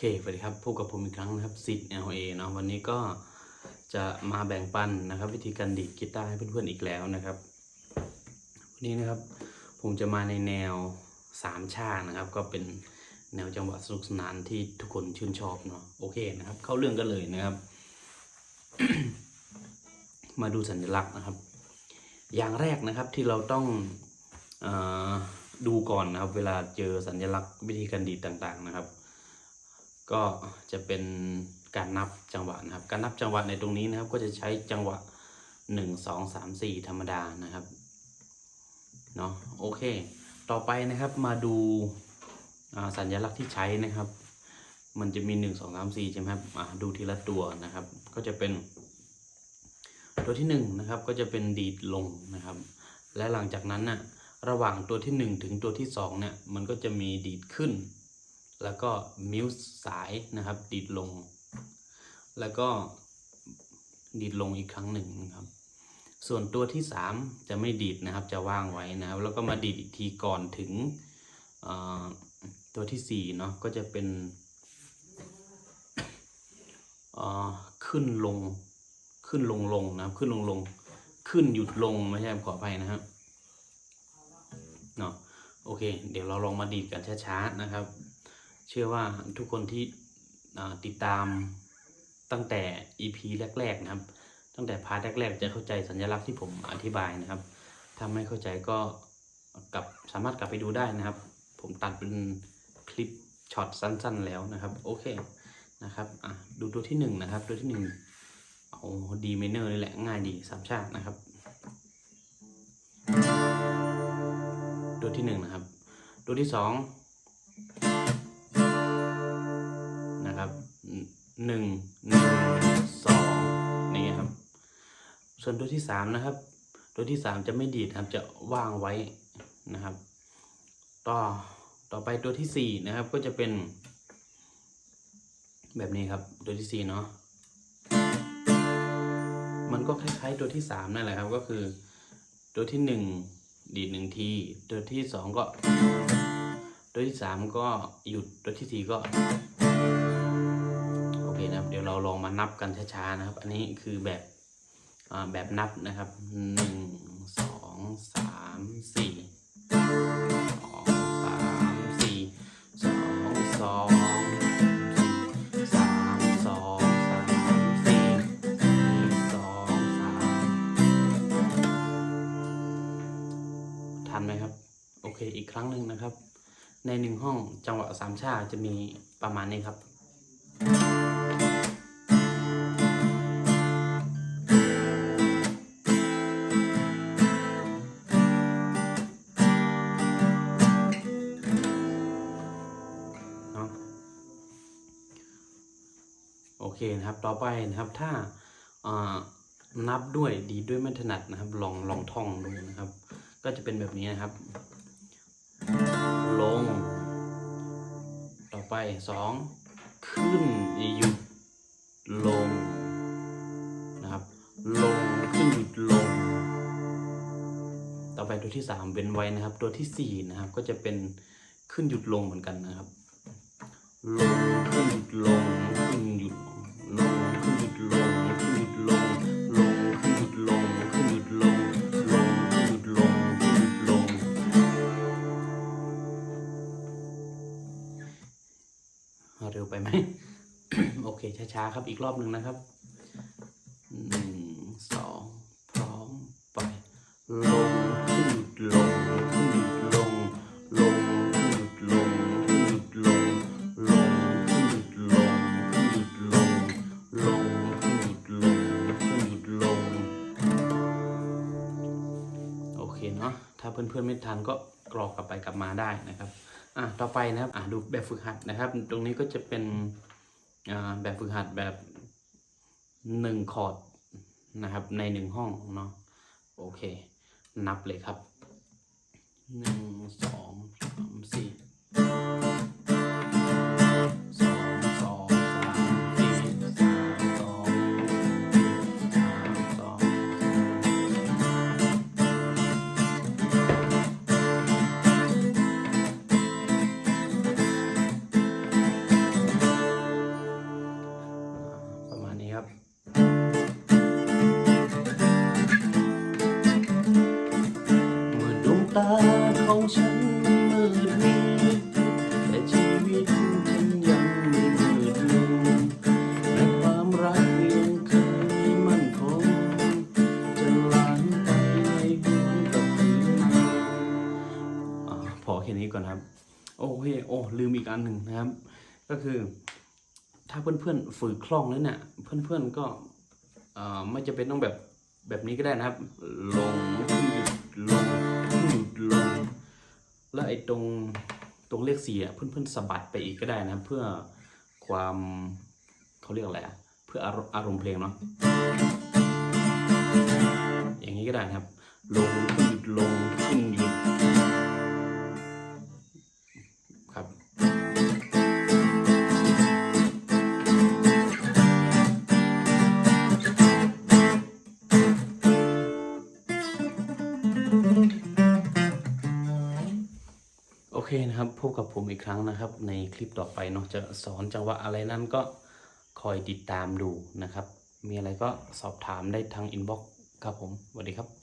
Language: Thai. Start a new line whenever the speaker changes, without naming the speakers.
เคสวัสดีครับพบกับผมอีกครั้งนะครับสิทธิ์ LA เนาะวันนี้ก็จะมาแบ่งปันนะครับ วิธีการดีดกีตาร์ให้เพื่อนๆอีกแล้วนะครับ วันนี้นะครับผมจะมาในแนวสามชาตินะครับ ก็เป็นแนวจังหวะสนุกสนานที่ทุกคนชื่นชอบเนาะโอเคนะครับ เข้าเรื่องกันเลยนะครับ มาดูสัญลักษณ์นะครับ อย่างแรกนะครับที่เราต้องอดูก่อนนะครับ เวลาเจอสัญลักษณ์วิธีการดีดต่างๆนะครับ ก็จะเป็นการนับจังหวะนะครับ การนับจังหวะในตรงนี้นะครับ ก็จะใช้จังหวะหนึ่งสองสามสี่ธรรมดานะครับเนาะโอเค ต่อไปนะครับมาดูสัญลักษณ์ที่ใช้นะครับ มันจะมีหนึ่งสองสามสี่ใช่ไหมครับอ่าดูทีละตัวนะครับ ก็จะเป็นตัวที่หนึ่งนะครับก็จะเป็นดีดลงนะครับ และหลังจากนั้นน่ะระหว่างตัวที่หนึ่งถึงตัวที่สองเนี่ยมันก็จะมีดีดขึ้น แล้วก็มิวส์สายนะครับ ดีดลง แล้วก็ดีดลงอีกครั้งหนึ่งครับ ส่วนตัวที่สามจะไม่ดีดนะครับ จะว่างไว้นะครับ แล้วก็มาดีดอีกทีก่อนถึงตัวที่สี่เนาะก็จะเป็นขึ้นลงขึ้นลงลงนะครับ ขึ้นลงลงขึ้นหยุดลงไม่ใช่ขออภัยนะครับเนาะโอเค เดี๋ยวเราลองมาดีดกันช้าๆนะครับ เชื่อว่าทุกคนที่ติดตามตั้งแต่ EP แรก ๆ นะครับ ตั้งแต่พาร์ทแรก ๆ จะเข้าใจสัญลักษณ์ที่ผมอธิบายนะครับ ถ้าไม่เข้าใจก็กลับสามารถกลับไปดูได้นะครับ ผมตัดเป็นคลิปช็อตสั้น ๆ แล้วนะครับ โอเคนะครับอะดูตัวที่ 1 นะครับ ตัวที่ 1 เอาดีเมเนอร์เลยแหละ ง่ายดีสามชาตินะครับ ตัวที่ 1 นะครับ ตัวที่ 2 หนึ่งหนึ่งสองนี่ครับ ส่วนตัวที่สามนะครับ ตัวที่สามจะไม่ดีดครับจะว่างไว้นะครับ ต่อต่อไปตัวที่สี่นะครับก็จะเป็น แบบนี้ครับ ตัวที่สี่เนาะมันก็คล้ายๆตัวที่สามนั่นแหละครับก็คือ ตัวที่หนึ่งดีดหนึ่งที ตัวที่สองก็ ตัวที่สามก็หยุดตัวที่สี่ก็ เคนะครับ เดี๋ยวเราลองมานับกันช้าๆนะครับ อันนี้คือแบบแบบนับนะครับหนึ่งสองสามสี่สองสามสี่สองสองสี่สามสองสามสี่สองสามทันไหมครับ โอเคอีกครั้งหนึ่งนะครับ ในหนึ่งห้องจังหวะสามชาจะมีประมาณนี้ครับ เคนะครับ ต่อไปนะครับถ้าอ่านับด้วยดีดด้วยไม่ถนัดนะครับ ลองลองท่องดูนะครับ ก็จะเป็นแบบนี้นะครับ ลง ต่อไปสองขึ้นหยุดลงนะครับ ลงขึ้นหยุดลง ต่อไปตัวที่สามเว้นไว้นะครับ ตัวที่สี่นะครับ ก็จะเป็นขึ้นหยุดลงเหมือนกันนะครับ ลงขึ้นหยุดลง โอเค ช้าๆ ครับอีกรอบหนึ่งนะครับหนึ่งสองพร้อมไปลงขึ้นลงขึ้นลงลงขึ้นลงขึ้นลงลงขึ้นลงขึ้นลงลงขึ้นหยุดลงขึ้นหยุดลงโอเคเนาะถ้าเพื่อนๆไม่ทันก็กรอกกลับไปกลับมาได้นะครับอะต่อไปนะครับอะดูแบบฝึกหัดนะครับ ตรงนี้ก็จะเป็น แบบฝึกหัดแบบหนึ่งคอร์ดนะครับในหนึ่งห้องเนาะโอเค นับเลยครับหนึ่งสอง อแค่นี้ก่อนครับ โอเคโอ้ลืมอีกอันหนึ่งนะครับ ก็คือ ถ้าเพื่อนๆฝึกคล่องแล้วเนี่ยเพื่อนๆก็ไม่จะเป็นต้องแบบแบบนี้ก็ได้นะครับ ลงขึ้นหยุดลงขึ้นหยุดลง แล้วไอ้ตรงตรงเลขสี่อะเพื่อนๆสะบัดไปอีกก็ได้นะครับเพื่อความเขาเรียกอะไรอะเพื่ออารมณ์เพลงเนาะอย่างนี้ก็ได้นะครับ เคนะครับพบกับผมอีกครั้งนะครับ ในคลิปต่อไปเนาะจะสอนจังหวะอะไรนั้นก็คอยติดตามดูนะครับ มีอะไรก็สอบถามได้ทางอินบ็อกซ์ครับผมสวัสดีครับ